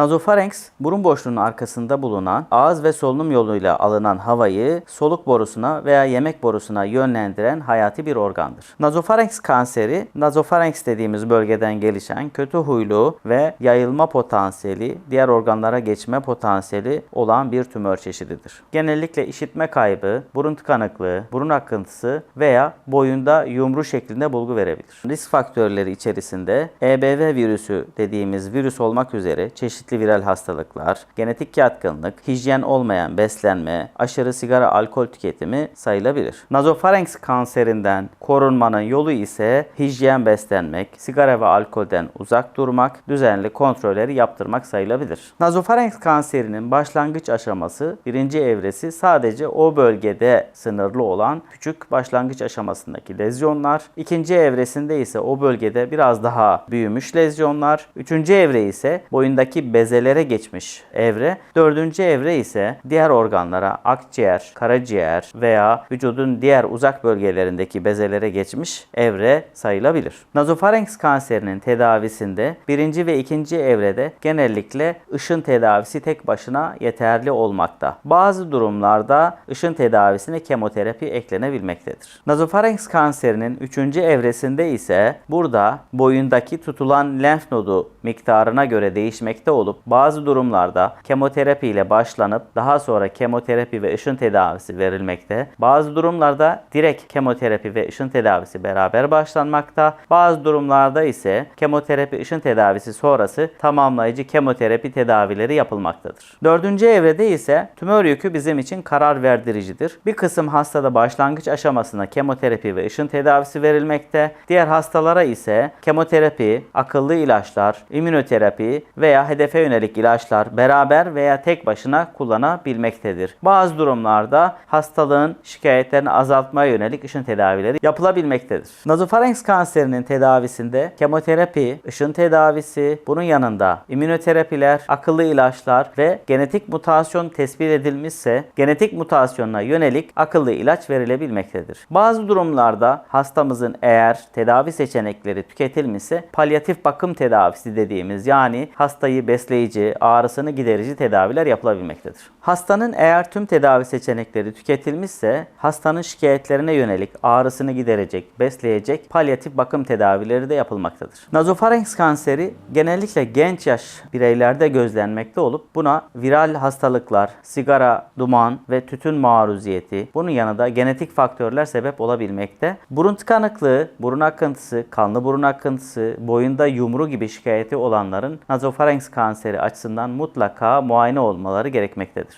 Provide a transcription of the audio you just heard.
Nazofarenks, burun boşluğunun arkasında bulunan ağız ve solunum yoluyla alınan havayı soluk borusuna veya yemek borusuna yönlendiren hayati bir organdır. Nazofarenks kanseri, nazofarenks dediğimiz bölgeden gelişen kötü huylu ve yayılma potansiyeli, diğer organlara geçme potansiyeli olan bir tümör çeşididir. Genellikle işitme kaybı, burun tıkanıklığı, burun akıntısı veya boyunda yumru şeklinde bulgu verebilir. Risk faktörleri içerisinde EBV virüsü dediğimiz virüs olmak üzere çeşitli viral hastalıklar, genetik yatkınlık, hijyen olmayan beslenme, aşırı sigara alkol tüketimi sayılabilir. Nazofarenks kanserinden korunmanın yolu ise hijyen beslenmek, sigara ve alkolden uzak durmak, düzenli kontrolleri yaptırmak sayılabilir. Nazofarenks kanserinin başlangıç aşaması birinci evresi sadece o bölgede sınırlı olan küçük başlangıç aşamasındaki lezyonlar. ikinci evresinde ise o bölgede biraz daha büyümüş lezyonlar. Üçüncü evre ise boyundaki bezelere geçmiş evre. Dördüncü evre ise diğer organlara akciğer, karaciğer veya vücudun diğer uzak bölgelerindeki bezelere geçmiş evre sayılabilir. Nazofarenks kanserinin tedavisinde birinci ve ikinci evrede genellikle ışın tedavisi tek başına yeterli olmakta. Bazı durumlarda ışın tedavisine kemoterapi eklenebilmektedir. Nazofarenks kanserinin üçüncü evresinde ise burada boyundaki tutulan lenf nodu miktarına göre değişmekte olup bazı durumlarda kemoterapi ile başlanıp daha sonra kemoterapi ve ışın tedavisi verilmekte. Bazı durumlarda direkt kemoterapi ve ışın tedavisi beraber başlanmakta. Bazı durumlarda ise kemoterapi ışın tedavisi sonrası tamamlayıcı kemoterapi tedavileri yapılmaktadır. Dördüncü evrede ise tümör yükü bizim için karar verdiricidir. Bir kısım hastada başlangıç aşamasında kemoterapi ve ışın tedavisi verilmekte. Diğer hastalara ise kemoterapi, akıllı ilaçlar, immünoterapi veya hedefe yönelik ilaçlar beraber veya tek başına kullanabilmektedir. Bazı durumlarda hastalığın şikayetlerini azaltmaya yönelik ışın tedavileri yapılabilmektedir. Nazofarenks kanserinin tedavisinde kemoterapi, ışın tedavisi, bunun yanında immünoterapiler, akıllı ilaçlar ve genetik mutasyon tespit edilmişse genetik mutasyonuna yönelik akıllı ilaç verilebilmektedir. Bazı durumlarda hastamızın eğer tedavi seçenekleri tüketilmişse palyatif bakım tedavisi dediğimiz yani hastayı besleyici, ağrısını giderici tedaviler yapılabilmektedir. Hastanın eğer tüm tedavi seçenekleri tüketilmişse hastanın şikayetlerine yönelik ağrısını giderecek, besleyecek palyatif bakım tedavileri de yapılmaktadır. Nazofarenks kanseri genellikle genç yaş bireylerde gözlenmekte olup buna viral hastalıklar, sigara, duman ve tütün maruziyeti, bunun yanında genetik faktörler sebep olabilmekte. Burun tıkanıklığı, burun akıntısı, kanlı burun akıntısı, boyunda yumru gibi şikayeti olanların nazofarenks kanseri açısından mutlaka muayene olmaları gerekmektedir.